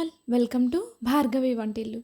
قال welcome to Bhargavi వంటిల్లు.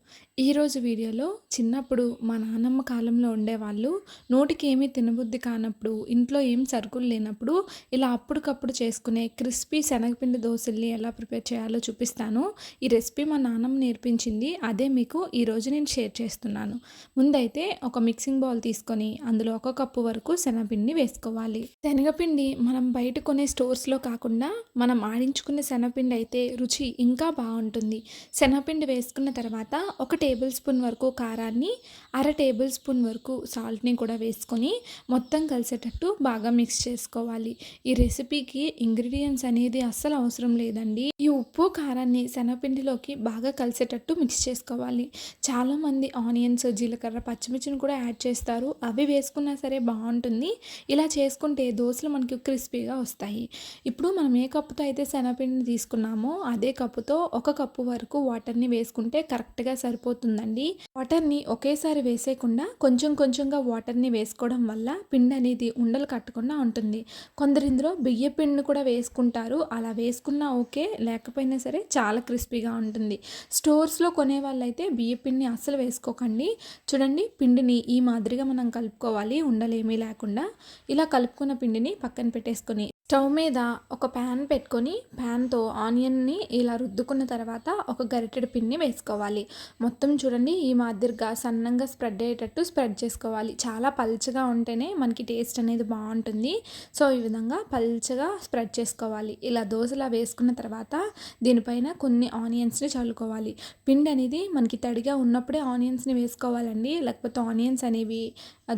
ఈరోజు వీడియోలో చిన్నప్పుడు మా నాన్నమ్మ కాలంలో ఉండేవాళ్ళు నోటికి ఏమీ తినబుద్ధి కానప్పుడు ఇంట్లో ఏం సరుకులు లేనప్పుడు ఇలా అప్పటికప్పుడు చేసుకునే క్రిస్పీ శనగపిండి దోశల్ని ఎలా ప్రిపేర్ చేయాలో చూపిస్తాను. ఈ రెసిపీ మా నాన్నమ్మ నేర్పించింది. అదే మీకు ఈరోజు నేను షేర్ చేస్తున్నాను. ముందైతే ఒక మిక్సింగ్ బౌల్ తీసుకొని అందులో ఒక కప్పు వరకు శనగపిండిని వేసుకోవాలి. శనగపిండి మనం బయట కొనే స్టోర్స్లో కాకుండా మనం ఆడించుకునే శనగపిండి అయితే రుచి ఇంకా బాగుంటుంది. శనగపిండి వేసుకున్న తర్వాత ఒక టేబుల్ స్పూన్ వరకు కారాన్ని అర టేబుల్ స్పూన్ వరకు సాల్ట్ని కూడా వేసుకొని మొత్తం కలిసేటట్టు బాగా మిక్స్ చేసుకోవాలి. ఈ రెసిపీకి ఇంగ్రీడియంట్స్ అనేది అస్సలు అవసరం లేదండి. ఈ ఉప్పు కారాన్ని శనగపిండిలోకి బాగా కలిసేటట్టు మిక్స్ చేసుకోవాలి. చాలామంది ఆనియన్స్ జీలకర్ర పచ్చిమిర్చిని కూడా యాడ్ చేస్తారు. అవి వేసుకున్నా సరే బాగుంటుంది. ఇలా చేసుకుంటే దోశలు మనకి క్రిస్పీగా వస్తాయి. ఇప్పుడు మనం ఏ కప్పుతో అయితే శనగపిండిని తీసుకున్నామో అదే కప్పుతో ఒక కప్పు వరకు వాటర్ని వేసుకుంటే కరెక్ట్గా సరిపోతుందండి. వాటర్ని ఒకేసారి వేసేయకుండా కొంచెం కొంచెంగా వాటర్ని వేసుకోవడం వల్ల పిండి అనేది ఉండలు కట్టకుండా ఉంటుంది. కొందరు ఇందులో బియ్య పిండిని కూడా వేసుకుంటారు. అలా వేసుకున్నా ఓకే లేకపోయినా సరే చాలా క్రిస్పీగా ఉంటుంది. స్టోర్స్లో కొనే వాళ్ళైతే బియ్య పిండిని అస్సలు వేసుకోకండి. చూడండి పిండిని ఈ మాదిరిగా మనం కలుపుకోవాలి. ఉండలేమీ లేకుండా. ఇలా కలుపుకున్న పిండిని పక్కన పెట్టేసుకొని స్టవ్ మీద ఒక ప్యాన్ పెట్టుకొని ప్యాన్తో ఆనియన్ని ఇలా రుద్దుకున్న తర్వాత ఒక గరిటెడు పిన్ని వేసుకోవాలి. మొత్తం చూడండి ఈ మాదిరిగా సన్నంగా స్ప్రెడ్ అయ్యేటట్టు స్ప్రెడ్ చేసుకోవాలి. చాలా పల్చగా ఉంటేనే మనకి టేస్ట్ అనేది బాగుంటుంది. సో ఈ విధంగా పల్చగా స్ప్రెడ్ చేసుకోవాలి. ఇలా దోశలా వేసుకున్న తర్వాత దీనిపైన కొన్ని ఆనియన్స్ని చల్లుకోవాలి. పిండి అనేది మనకి తడిగా ఉన్నప్పుడే ఆనియన్స్ని వేసుకోవాలండి. లేకపోతే ఆనియన్స్ అనేవి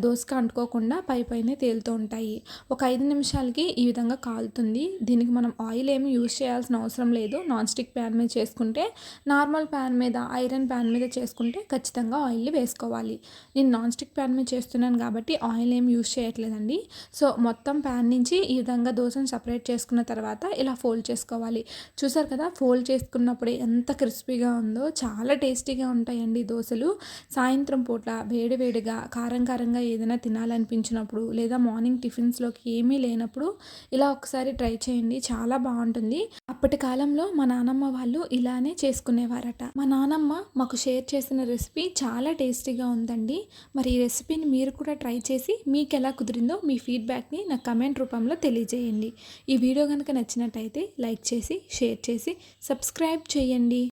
దోశకు అంటుకోకుండా పై పైనే తేలుతూ ఉంటాయి. ఒక ఐదు నిమిషాలకి ఈ విధంగా కాలుతుంది. దీనికి మనం ఆయిల్ ఏమి యూజ్ చేయాల్సిన అవసరం లేదు. నాన్ స్టిక్ ప్యాన్ మీద చేసుకుంటే నార్మల్ ప్యాన్ మీద ఐరన్ ప్యాన్ మీద చేసుకుంటే ఖచ్చితంగా ఆయిల్ని వేసుకోవాలి. నేను నాన్ స్టిక్ ప్యాన్ మీద చేస్తున్నాను కాబట్టి ఆయిల్ ఏమి యూజ్ చేయట్లేదండి. సో మొత్తం ప్యాన్ నుంచి ఈ విధంగా దోశను సపరేట్ చేసుకున్న తర్వాత ఇలా ఫోల్డ్ చేసుకోవాలి. చూసారు కదా ఫోల్డ్ చేసుకున్నప్పుడు ఎంత క్రిస్పీగా ఉందో చాలా టేస్టీగా ఉంటాయండి దోశలు. సాయంత్రం పూట వేడివేడిగా కారం కారంగా ఏదైనా తినాలనిపించినప్పుడు లేదా మార్నింగ్ టిఫిన్స్లోకి ఏమీ లేనప్పుడు ఇలా ఒకసారి ట్రై చేయండి. చాలా బాగుంటుంది. అప్పటి కాలంలో మా నానమ్మ వాళ్ళు ఇలానే చేసుకునేవారట. మా నానమ్మ మాకు షేర్ చేసిన రెసిపీ చాలా టేస్టీగా ఉందండి. మరి ఈ రెసిపీని మీరు కూడా ట్రై చేసి మీకు ఎలా కుదిరిందో మీ ఫీడ్బ్యాక్ని నా కమెంట్ రూపంలో తెలియజేయండి. ఈ వీడియో కనుక నచ్చినట్టయితే లైక్ చేసి షేర్ చేసి సబ్స్క్రైబ్ చేయండి.